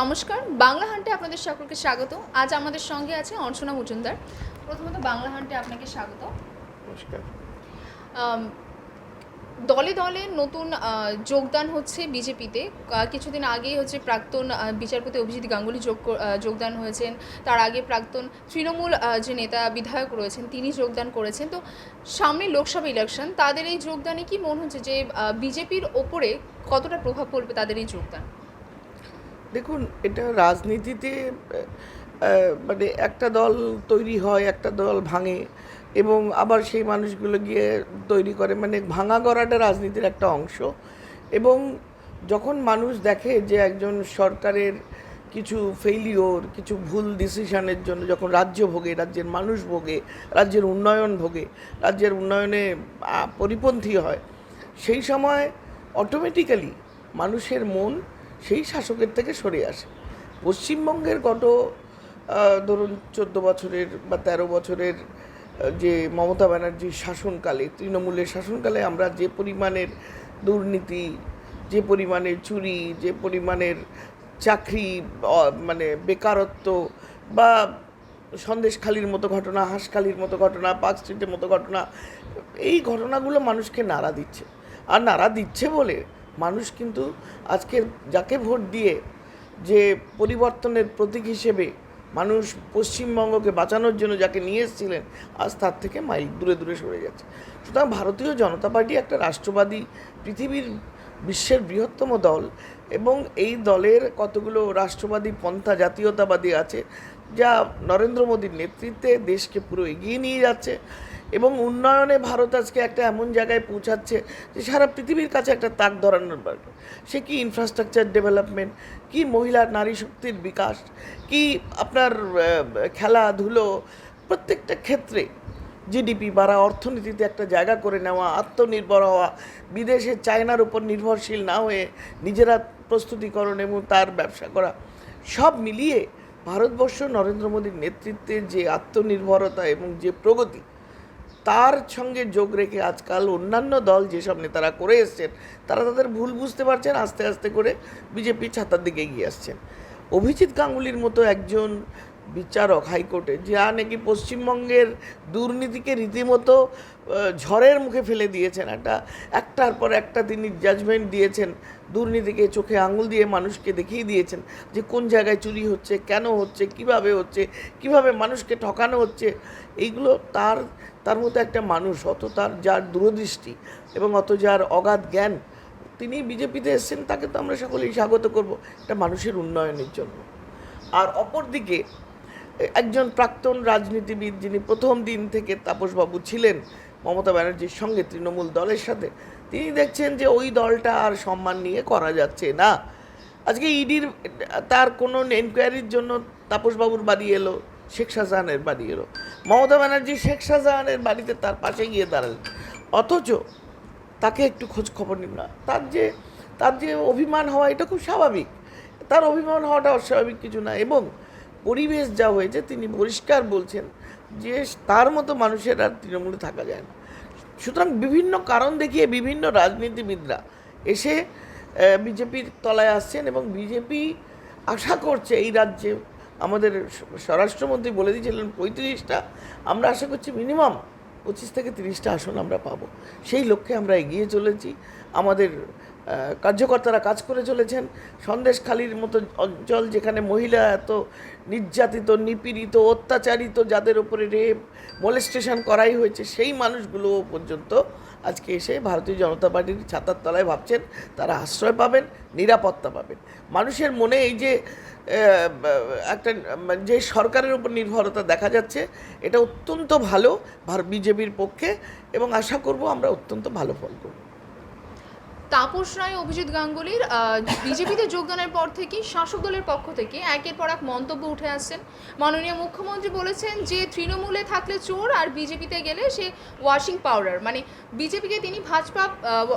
নমস্কার বাংলা হান্টে আপনাদের সকলকে স্বাগত। আজ আমাদের সঙ্গে আছে অর্চনা মজুমদার। প্রথমত বাংলা হান্টে আপনাকে স্বাগত। নমস্কার। দলে দলে নতুন যোগদান হচ্ছে বিজেপিতে। কিছুদিন আগেই হচ্ছে প্রাক্তন বিচারপতি অভিজিৎ গাঙ্গুলি যোগ যোগদান হয়েছেন। তার আগে প্রাক্তন তৃণমূল যে নেতা বিধায়ক রয়েছেন তিনি যোগদান করেছেন। তো সামনে লোকসভা ইলেকশন তাদের এই যোগদানে কি মনে হচ্ছে যে বিজেপির ওপরে কতটা প্রভাব পড়বে তাদের এই যোগদান? দেখুন, এটা রাজনীতিতে মানে একটা দল তৈরি হয়, একটা দল ভাঙে, এবং আবার সেই মানুষগুলো গিয়ে তৈরি করে। মানে ভাঙা গড়াটা রাজনীতির একটা অংশ, এবং যখন মানুষ দেখে যে একজন সরকারের কিছু ফেইলিওর কিছু ভুল ডিসিশনের জন্য, যখন রাজ্য ভোগে, রাজ্যের মানুষ ভোগে, রাজ্যের উন্নয়ন ভোগে, রাজ্যের উন্নয়নে পরিপন্থী হয়, সেই সময় অটোমেটিক্যালি মানুষের মন সেই শাসকের থেকে সরে আসে। পশ্চিমবঙ্গের গত ধরুন চোদ্দ বছরের বা তেরো বছরের যে মমতা ব্যানার্জির শাসনকালে, তৃণমূলের শাসনকালে আমরা যে পরিমাণের দুর্নীতি, যে পরিমাণের চুরি, যে পরিমাণের চাকরি মানে বেকারত্ব বা সন্দেশখালির মতো ঘটনা, হাঁসখালির মতো ঘটনা, পার্ক স্ট্রিটের মতো ঘটনা, এই ঘটনাগুলো মানুষকে নাড়া দিচ্ছে। আর নাড়া দিচ্ছে বলে মানুষ কিন্তু আজকে যাকে ভোট দিয়ে যে পরিবর্তনের প্রতীক হিসেবে মানুষ পশ্চিমবঙ্গকে বাঁচানোর জন্য যাকে নিয়ে এসেছিলেন, আজ তার থেকে মাইল দূরে দূরে সরে যাচ্ছে। সুতরাং ভারতীয় জনতা পার্টি একটা রাষ্ট্রবাদী পৃথিবীর বিশ্বের বৃহত্তম দল এবং এই দলের কতগুলো রাষ্ট্রবাদী পন্থা জাতীয়তাবাদী আছে, যা নরেন্দ্র মোদীর নেতৃত্বে দেশকে পুরো এগিয়ে নিয়ে যাচ্ছে। এবং উন্নয়নে ভারত আজকে একটা এমন জায়গায় পৌঁছাচ্ছে যে সারা পৃথিবীর কাছে একটা তাক ধরানোর ব্যাপার সে কি ইনফ্রাস্ট্রাকচার ডেভেলপমেন্ট কি মহিলার নারী শক্তির বিকাশ, কি আপনার খেলাধুলো, প্রত্যেকটা ক্ষেত্রে জিডিপি বাড়া অর্থনীতিতে একটা জায়গা করে নেওয়া, আত্মনির্ভর হওয়া বিদেশের চায়নার উপর নির্ভরশীল না হয়ে নিজেরা প্রস্তুতিকরণ এবং তার ব্যবসা করা, সব মিলিয়ে ভারতবর্ষ নরেন্দ্র মোদীর নেতৃত্বে যে আত্মনির্ভরতা এবং যে প্রগতি তার সঙ্গে যোগ রেখে আজকাল অন্যান্য দল যেসব নেতারা করে এসছেন, তারা তাদের ভুল বুঝতে পারছেন, আস্তে আস্তে করে বিজেপি ছাতার দিকে এগিয়ে আসছেন। অভিজিৎ গাঙ্গুলির মতো একজন বিচারক হাইকোর্টে, যা নাকি পশ্চিমবঙ্গের দুর্নীতিকে রীতিমতো ঝড়ের মুখে ফেলে দিয়েছেন। একটা, একটার পর একটা তিনি জাজমেন্ট দিয়েছেন, দুর্নীতিকে চোখে আঙুল দিয়ে মানুষকে দেখিয়ে দিয়েছেন যে কোন জায়গায় চুরি হচ্ছে, কেন হচ্ছে, কীভাবে হচ্ছে, কীভাবে মানুষকে ঠকানো হচ্ছে। এইগুলো তার তার মতো একটা মানুষ, অত তার যার দূরদৃষ্টি এবং অত যার অগাধ জ্ঞান, তিনি বিজেপিতে এসেছেন, তাকে তো আমরা সকলেই স্বাগত করব এটা মানুষের উন্নয়নের জন্য। আর অপরদিকে, একজন প্রাক্তন রাজনীতিবিদ যিনি প্রথম দিন থেকে তাপসবাবু ছিলেন, মমতা ব্যানার্জির সঙ্গে তৃণমূল দলের সাথে, তিনি দেখছেন যে ওই দলটা আর সম্মান নিয়ে করা যাচ্ছে না। আজকে ইডির, তার কোনো এনকোয়ারির জন্য তাপসবাবুর বাড়ি এলো শেখ শাহজাহানের বাড়ি এলো। মমতা ব্যানার্জি শেখ শাহজাহানের বাড়িতে তার পাশে গিয়ে দাঁড়ালেন। অথচ তাকে একটু খোঁজ খবর নিন না। তার যে তার যে অভিমান হওয়া, এটা খুব স্বাভাবিক। তার অভিমান হওয়াটা অস্বাভাবিক কিছু না এবং পরিবেশ যা হয়েছে, তিনি পরিষ্কার বলছেন যে তার মতো মানুষের আর তৃণমূলে থাকা যায় না। সুতরাং বিভিন্ন কারণ দেখিয়ে বিভিন্ন রাজনীতিবিদরা এসে বিজেপির তলায় আসছেন এবং বিজেপি আশা করছে এই রাজ্যে আমাদের স্বরাষ্ট্রমন্ত্রী বলে দিয়েছিলেন পঁয়ত্রিশটা, আমরা আশা করছি মিনিমাম পঁচিশ থেকে তিরিশটা আসন আমরা পাবো। সেই লক্ষ্যে আমরা এগিয়ে চলেছি। আমাদের কার্যকর্তারা কাজ করে চলেছেন। সন্দেশখালির মতো অঞ্চল যেখানে মহিলা এত নির্যাতিত, নিপীড়িত, অত্যাচারিত, যাদের ওপরে রেপ মলেস্টেশন করাই হয়েছে, সেই মানুষগুলো পর্যন্ত আজকে এসে ভারতীয় জনতা পার্টির ছাতার তলায় ভাবছেন, তারা আশ্রয় পাবেন, নিরাপত্তা পাবেন। মানুষের মনে এই যে একটা, যে সরকারের উপর নির্ভরতা দেখা যাচ্ছে, এটা অত্যন্ত ভালো বিজেপির পক্ষে, এবং আশা করব আমরা অত্যন্ত ভালো ফল করব। তাপস রায়, অভিজিৎ গাঙ্গুলির বিজেপিতে যোগদানের পর থেকেই শাসক দলের পক্ষ থেকে একের পর এক মন্তব্য উঠে আসছেন মাননীয় মুখ্যমন্ত্রী বলেছেন যে, তৃণমূলে থাকলে চোর আর বিজেপিতে গেলে সে ওয়াশিং পাউডার। মানে বিজেপিকে তিনি ভাজপা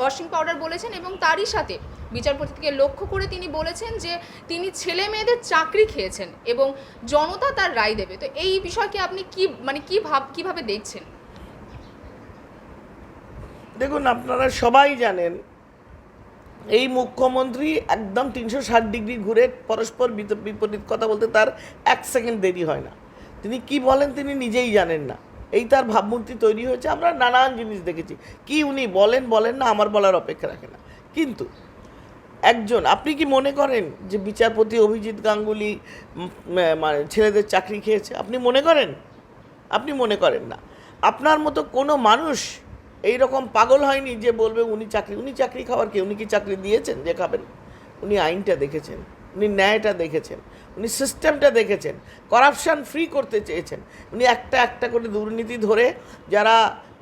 ওয়াশিং পাউডার বলেছেন এবং তারই সাথে বিচারপতিকে লক্ষ্য করে তিনি বলেছেন যে, তিনি ছেলে মেয়েদের চাকরি খেয়েছেন এবং জনতা তার রায় দেবে। তো এই বিষয়কে আপনি কি মানে কি ভাব, কীভাবে দেখছেন? দেখুন, আপনারা সবাই জানেন এই মুখ্যমন্ত্রী একদম তিনশো ষাট ডিগ্রি ঘুরে পরস্পর বিপরীত কথা বলতে তার এক সেকেন্ড দেরি হয় না। তিনি কি বলেন তিনি নিজেই জানেন না। এই তার ভাবমূর্তি তৈরি হয়েছে, আমরা নানান জিনিস দেখেছি। কি উনি বলেন বলেন না, আমার বলার অপেক্ষা রাখে না। কিন্তু একজন, আপনি কি মনে করেন যে বিচারপতি অভিজিৎ গাঙ্গুলি মানে ছেলেদের চাকরি খেয়েছে? আপনি মনে করেন? আপনি মনে করেন না। আপনার মতো কোনো মানুষ এই রকম পাগল হয়নি যে বলবে উনি চাকরি উনি চাকরি খাওয়ার কি? উনি কি চাকরি দিয়েছেন যে খাবেন? উনি আইনটা দেখেছেন, উনি ন্যায়টা দেখেছেন, উনি সিস্টেমটা দেখেছেন করাপশন ফ্রি করতে চেয়েছেন। উনি একটা একটা করে দুর্নীতি ধরে যারা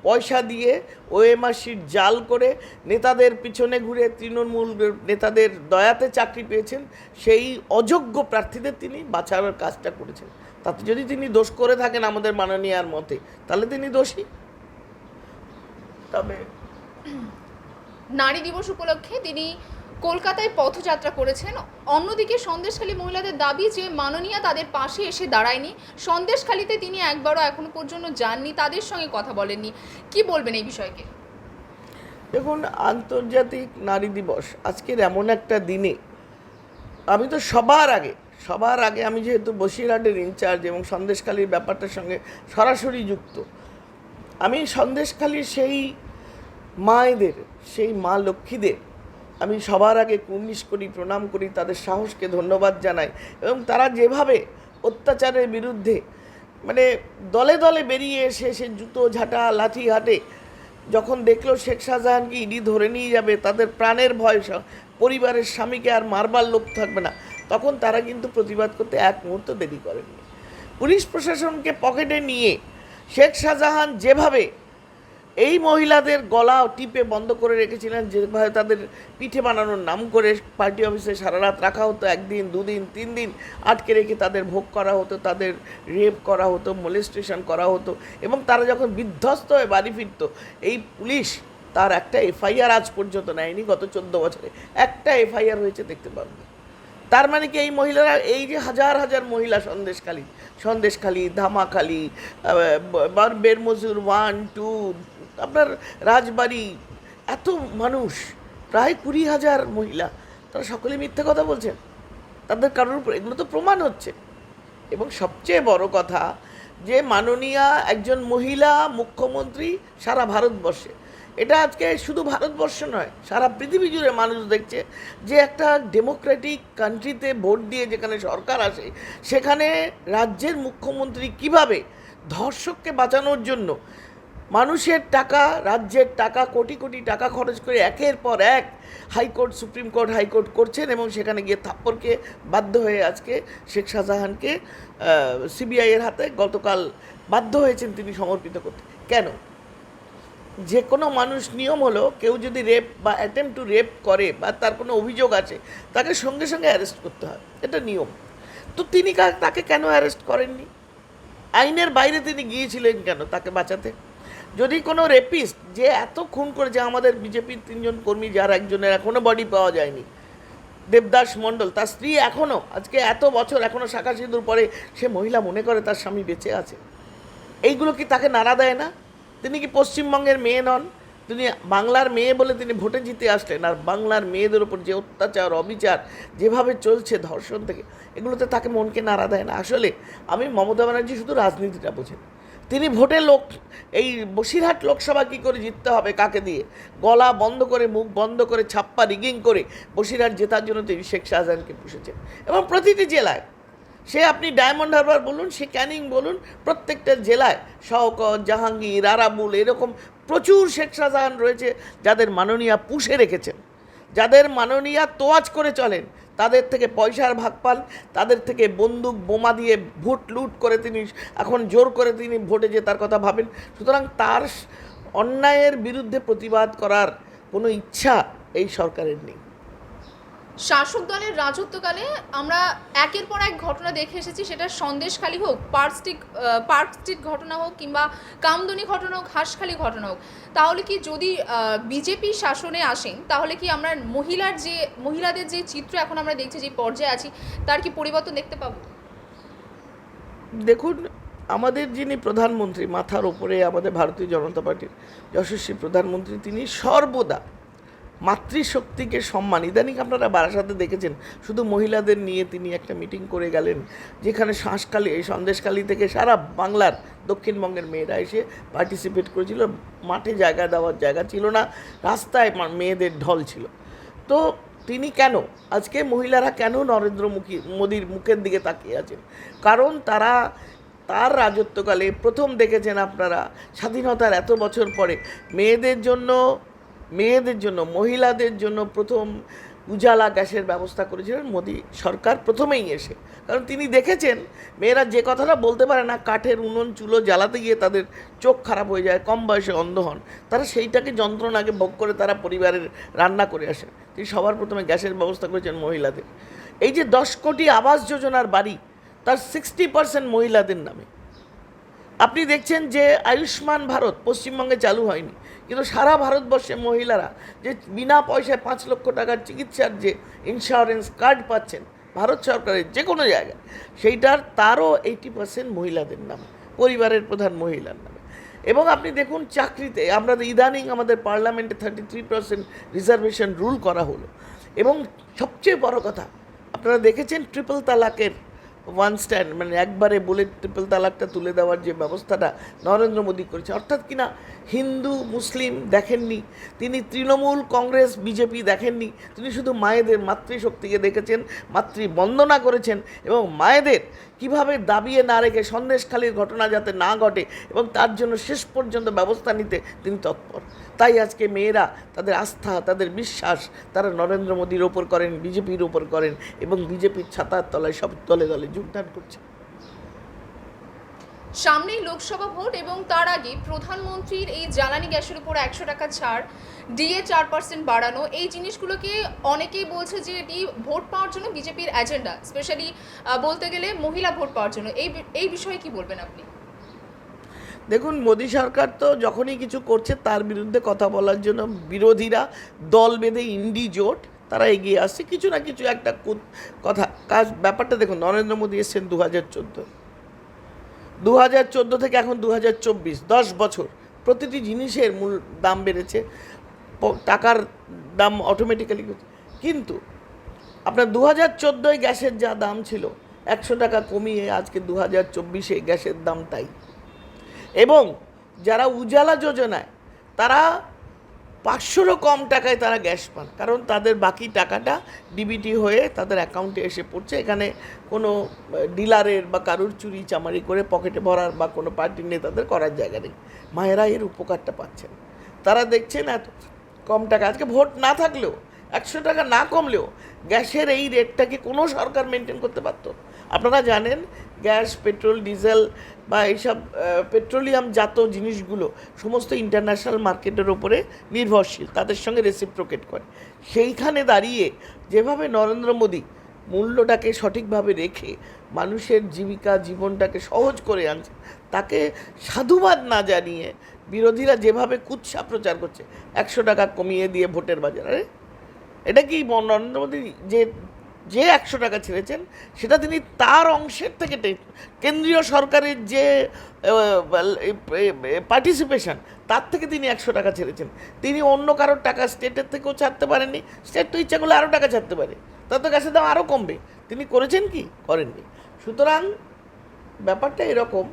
পয়সা দিয়ে ওএমআরসির জাল করে নেতাদের পিছনে ঘুরে তৃণমূল নেতাদের দয়াতে চাকরি পেয়েছেন, সেই অযোগ্য প্রার্থীদের তিনি বাঁচানোর কাজটা করেছেন। তাতে যদি তিনি দোষ করে থাকেন আমাদের মাননীয়ার মতে, তাহলে তিনি দোষী। তবে নারী দিবস উপলক্ষে তিনি কলকাতায় পথযাত্রা করেছেন। অন্যদিকে সন্দেশখালী মহিলাদের দাবি যে মাননীয়া তাদের পাশে এসে দাঁড়ায়নি। সন্দেশখালীতে তিনি একবারও এখনও পর্যন্ত যাননি, তাদের সঙ্গে কথা বলেননি। কি বলবেন এই বিষয়কে? দেখুন, আন্তর্জাতিক নারী দিবস আজকের এমন একটা দিনে আমি তো সবার আগে সবার আগে আমি যেহেতু বসিরহাটের ইনচার্জ এবং সন্দেশখালীর ব্যাপারটার সঙ্গে সরাসরি যুক্ত, আমি সন্দেশখালীর সেই মায়েদের, সেই মা লক্ষ্মীদের আমি সবার আগে কুর্নিশ করি, প্রণাম করি, তাদের সাহসকে ধন্যবাদ জানাই এবং তারা যেভাবে অত্যাচারের বিরুদ্ধে মানে দলে দলে বেরিয়ে এসে সে জুতো ঝাঁটা, লাঠি হাটে, যখন দেখল শেখ শাহজাহানকে ইডি ধরে নিয়ে যাবে, তাদের প্রাণের ভয় পরিবারের স্বামীকে আর মারবার লোক থাকবে না, তখন তারা কিন্তু প্রতিবাদ করতে এক মুহূর্ত দেরি করেননি। পুলিশ প্রশাসনকে পকেটে নিয়ে শেখ শাহজাহান যেভাবে এই মহিলাদের গলা টিপে বন্ধ করে রেখেছিলেন যেভাবে তাদের পিঠে বানানোর নাম করে পার্টি অফিসে সারা রাত রাখা হতো, একদিন, দুদিন, তিন দিন আটকে রেখে তাদের ভোগ করা হতো, তাদের রেপ করা হতো মোলেস্টেশন করা হতো এবং তারা যখন বিধ্বস্ত হয়ে বাড়ি ফিরতো, এই পুলিশ তার একটা এফআইআর আজ পর্যন্ত নেয়নি, গত চোদ্দ বছরে। একটা এফআইআর হয়েছে দেখতে পাবেন তার মানে কি এই মহিলারা, এই যে হাজার হাজার মহিলা সন্দেশখালী সন্দেশখালী, ধামাখালী বেরমজুর ওয়ান টু আপনার রাজবাড়ি, এত মানুষ, প্রায় কুড়ি হাজার মহিলা, তারা সকলে মিথ্যে কথা বলছেন তাদের কারোর উপর, এগুলো তো প্রমাণ হচ্ছে। এবং সবচেয়ে বড় কথা, যে মাননীয়া একজন মহিলা মুখ্যমন্ত্রী সারা ভারতবর্ষে, এটা আজকে শুধু ভারতবর্ষ নয়, সারা পৃথিবী জুড়ে মানুষ দেখছে যে একটা ডেমোক্রেটিক কান্ট্রিতে ভোট দিয়ে যেখানে সরকার আসে, সেখানে রাজ্যের মুখ্যমন্ত্রী কীভাবে ধর্ষককে বাঁচানোর জন্য মানুষের টাকা, রাজ্যের টাকা, কোটি কোটি টাকা খরচ করে একের পর এক হাইকোর্ট, সুপ্রিম কোর্ট, হাইকোর্ট করছেন এবং সেখানে গিয়ে থাপ্পরকে বাধ্য হয়ে আজকে শেখ শাহজাহানকে সিবিআইয়ের হাতে গতকাল বাধ্য হয়েছেন তিনি সমর্পিত করতে। কেন? যে কোনো মানুষ নিয়ম হলো কেউ যদি রেপ বা অ্যাটেম্প টু রেপ করে বা তার কোনো অভিযোগ আছে, তাকে সঙ্গে সঙ্গে অ্যারেস্ট করতে হয়। এটা নিয়ম। তো তিনি তাকে কেন অ্যারেস্ট করেননি? আইনের বাইরে তিনি গিয়েছিলেন কেন তাকে বাঁচাতে? যদি কোনো রেপিস্ট যে এত খুন করেছে আমাদের বিজেপির তিনজন কর্মী, যার একজনের এখনও বডি পাওয়া যায়নি, দেবদাস মণ্ডল, তার স্ত্রী এখনও আজকে এত বছর এখনও শাখা সিঁদুর পরে সে মহিলা মনে করে তার স্বামী বেঁচে আছে। এইগুলো কি তাকে নাড়া দেয় না? তিনি কি পশ্চিমবঙ্গের মেয়ে নন? তিনি বাংলার মেয়ে বলে তিনি ভোটে জিতে আসলেন, আর বাংলার মেয়েদের ওপর যে অত্যাচার, অবিচার যেভাবে চলছে ধর্ষণ থেকে, এগুলোতে তাকে মনকে নাড়া দেয় না। আসলে আমি মমতা ব্যানার্জি শুধু রাজনীতিটা বোঝেন। তিনি ভোটে লোক, এই বসিরহাট লোকসভা কী করে জিততে হবে, কাকে দিয়ে? গলা বন্ধ করে, মুখ বন্ধ করে, ছাপ্পা রিগিং করে বসিরহাট জেতার জন্য তিনি শেখ শাহজাহানকে পুষেছেন। এবং প্রতিটি জেলায়, সে আপনি ডায়মন্ড হারবার বলুন, সে ক্যানিং বলুন, প্রত্যেকটা জেলায়, শওকত, জাহাঙ্গীর, আরাবুল, এরকম প্রচুর শেখ শাহজাহান রয়েছে যাদের মাননীয়া পুষে রেখেছেন। যাদের মাননীয়া তোয়াজ করে চলেন তাদের থেকে পয়সার ভাগ পান তাদের থেকে বন্দুক, বোমা দিয়ে ভোট লুট করে তিনি এখন জোর করে তিনি ভোটে যে তার কথা ভাবেন। সুতরাং তার অন্যায়ের বিরুদ্ধে প্রতিবাদ করার কোনো ইচ্ছা এই সরকারের নেই। শাসক দলের রাজত্বকালে আমরা একের পর এক ঘটনা দেখে এসেছি, সেটা সন্দেশখালী হোক, পার্ক স্ট্রিট পার্ক স্ট্রিট ঘটনা হোক কিংবা কামদুনি ঘটনা হোক, হাঁসখালি ঘটনা হোক, তাহলে কি যদি বিজেপি শাসনে আসেন তাহলে কি আমরা মহিলার যে, মহিলাদের যে চিত্র এখন আমরা দেখছি, যে পর্যায়ে আছি, তার কি পরিবর্তন দেখতে পাবো? দেখুন, আমাদের যিনি প্রধানমন্ত্রী মাথার ওপরে আমাদের ভারতীয় জনতা পার্টির যশস্বী প্রধানমন্ত্রী, তিনি সর্বদা মাতৃশক্তিকে সম্মান। ইদানিং আপনারা বারাসাতে দেখেছেন, শুধু মহিলাদের নিয়ে তিনি একটা মিটিং করে গেলেন, যেখানে শ্বাসকালী এই সন্দেশকালী থেকে সারা বাংলার দক্ষিণবঙ্গের মেয়েরা এসে পার্টিসিপেট করেছিল। মাঠে জায়গা দেওয়ার জায়গা ছিল না, রাস্তায় মেয়েদের ঢল ছিল। তো তিনি কেন, আজকে মহিলারা কেন নরেন্দ্র মুখী মোদির মুখের দিকে তাকিয়ে আছেন? কারণ তারা তার রাজত্বকালে প্রথম দেখেছেন আপনারা, স্বাধীনতার এত বছর পরে, মেয়েদের জন্য মেয়েদের জন্য, মহিলাদের জন্য প্রথম উজালা গ্যাসের ব্যবস্থা করেছিলেন মোদি সরকার প্রথমেই এসে। কারণ তিনি দেখেছেন, মেয়েরা যে কথাটা বলতে পারে না, কাঠের উনুন, চুলো জ্বালাতে গিয়ে তাদের চোখ খারাপ হয়ে যায়, কম বয়সে অন্ধ হন, তারা সেইটাকে যন্ত্রণাকে ভোগ করে তারা পরিবারের রান্না করে আসেন। তিনি সবার প্রথমে গ্যাসের ব্যবস্থা করেছেন মহিলাদের। এই যে দশ কোটি আবাস যোজনার বাড়ি, তার সিক্সটি পার্সেন্ট মহিলাদের নামে। আপনি দেখছেন যে আয়ুষ্মান ভারত পশ্চিমবঙ্গে চালু হয়নি, কিন্তু সারা ভারতবর্ষে মহিলারা যে বিনা পয়সায় পাঁচ লক্ষ টাকার চিকিৎসার যে ইন্স্যুরেন্স কার্ড পাচ্ছেন, ভারত সরকারের যে কোনো জায়গায়, সেইটার তারও এইটি পার্সেন্ট মহিলাদের নামে, পরিবারের প্রধান মহিলার নামে। এবং আপনি দেখুন চাকরিতে, আমরা ইদানিং আমাদের পার্লামেন্টে thirty three percent reservation rule করা হলো। এবং সবচেয়ে বড় কথা, আপনারা দেখেছেন ট্রিপল তালাকের ওয়ান স্ট্যান্ড মানে একবারে বলে ট্রিপল তালাকটা তুলে দেওয়ার যে ব্যবস্থাটা নরেন্দ্র মোদী করেছে। অর্থাৎ কিনা হিন্দু, মুসলিম দেখেননি, তিনি তৃণমূল কংগ্রেস, বিজেপি দেখেননি, তিনি শুধু মায়েদের মাতৃশক্তিকে দেখেছেন, মাতৃ বন্দনা করেছেন এবং মায়েদের কীভাবে দাবিয়ে না রেখে সন্দেশখালির ঘটনা যাতে না ঘটে এবং তার জন্য শেষ পর্যন্ত ব্যবস্থা নিতে তিনি তৎপর। তাই আজকে মেয়েরা তাদের আস্থা, তাদের বিশ্বাস তারা নরেন্দ্র মোদীর ওপর করেন, বিজেপির ওপর করেন এবং বিজেপির ছাতার তলায় সব দলে দলে যোগদান করছে। সামনেই লোকসভা ভোট এবং তার আগে প্রধানমন্ত্রীর এই জ্বালানি গ্যাসের উপর একশো টাকা ছাড়, ডিএ চার পার্সেন্ট বাড়ানো, এই জিনিসগুলোকে অনেকেই বলছে যে এটি ভোট পাওয়ার জন্য বিজেপির এজেন্ডা স্পেশালি বলতে গেলে মহিলা ভোট পাওয়ার জন্য। এই এই বিষয়ে কি বলবেন আপনি? দেখুন, মোদী সরকার তো যখনই কিছু করছে, তার বিরুদ্ধে কথা বলার জন্য বিরোধীরা দল বেঁধে ইন্ডি জোট, তারা এগিয়ে আসছে। কিছু না কিছু একটা কথা, কাজ, ব্যাপারটা দেখুন, নরেন্দ্র মোদী এসছেন দু হাজার চোদ্দ। দু হাজার চোদ্দ থেকে এখন দু হাজার চব্বিশ, দশ বছর, প্রতিটি জিনিসের মূল দাম বেড়েছে টাকার দাম অটোমেটিক্যালি কিন্তু আপনার দু হাজার চোদ্দোয় গ্যাসের যা দাম ছিল, একশো টাকা কমিয়ে আজকে দু হাজার চব্বিশে গ্যাসের দাম তাই এবং যারা উজালা যোজনায়, তারা পাঁচশোরও কম টাকায় তারা গ্যাস পান, কারণ তাদের বাকি টাকাটা ডিবিটি হয়ে তাদের অ্যাকাউন্টে এসে পড়ছে। এখানে কোনো ডিলারের বা কারুর চুরি চামারি করে পকেটে ভরার বা কোনো পার্টির নেতাদের করার জায়গা নেই। মায়েরা এর উপকারটা পাচ্ছেন। তারা দেখছেন এত কম টাকা, আজকে ভোট না থাকলেও, একশো টাকা না কমলেও গ্যাসের এই রেটটাকে কোনো সরকার মেনটেন করতে পারতো? আপনারা জানেন গ্যাস, পেট্রোল, ডিজেল বা এইসব পেট্রোলিয়াম জাত জিনিসগুলো সমস্ত ইন্টারন্যাশনাল মার্কেটের ওপরে নির্ভরশীল, তাদের সঙ্গে রেসিপ্রোকেট করে। সেইখানে দাঁড়িয়ে যেভাবে নরেন্দ্র মোদী মূল্যটাকে সঠিকভাবে রেখে মানুষের জীবিকা, জীবনটাকে সহজ করে আনছে, তাকে সাধুবাদ না জানিয়ে বিরোধীরা যেভাবে কুৎসা প্রচার করছে, একশো টাকা কমিয়ে দিয়ে ভোটের বাজারে। এটা কি নরেন্দ্র মোদী যে যে একশো টাকা ছেড়েছেন, সেটা তিনি তার অংশের থেকে কেন্দ্রীয় সরকারের যে পার্টিসিপেশন তার থেকে তিনি একশো টাকা ছেড়েছেন। তিনি অন্য কারোর টাকা স্টেটের থেকেও ছাড়তে পারেননি। স্টেট তো ইচ্ছা করলে আরও টাকা ছাড়তে পারে। তার তো গ্যাসের দাম আরও কমবে। তিনি করেছেন কি? করেননি। সুতরাং ব্যাপারটা এরকম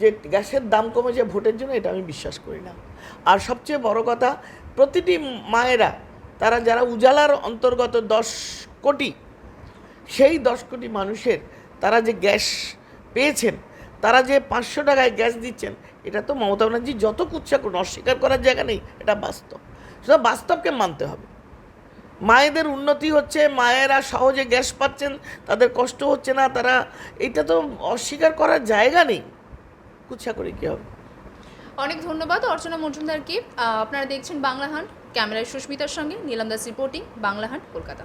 যে গ্যাসের দাম কমেছে ভোটের জন্য, এটা আমি বিশ্বাস করি না। আর সবচেয়ে বড় কথা, প্রতিটি মায়েরা, তারা যারা উজালার অন্তর্গত দশ কোটি সেই দশ কোটি মানুষের তারা যে গ্যাস পেয়েছেন, তারা যে পাঁচশো টাকায় গ্যাস দিচ্ছেন, এটা তো মমতা ব্যানার্জি যত কুচ্ছা করুন, অস্বীকার করার জায়গা নেই, এটা বাস্তব। সেটা বাস্তবকে মানতে হবে। মায়েদের উন্নতি হচ্ছে, মায়েরা সহজে গ্যাস পাচ্ছেন, তাদের কষ্ট হচ্ছে না, তারা, এটা তো অস্বীকার করার জায়গা নেই। কুচ্ছা করে কী হবে? অনেক ধন্যবাদ অর্চনা মজুমদারকে। আপনারা দেখছেন বাংলা হান্ট ক্যামেরায় সুস্মিতার সঙ্গে, নীলাম দাস রিপোর্টিং বাংলা হান্ট কলকাতা।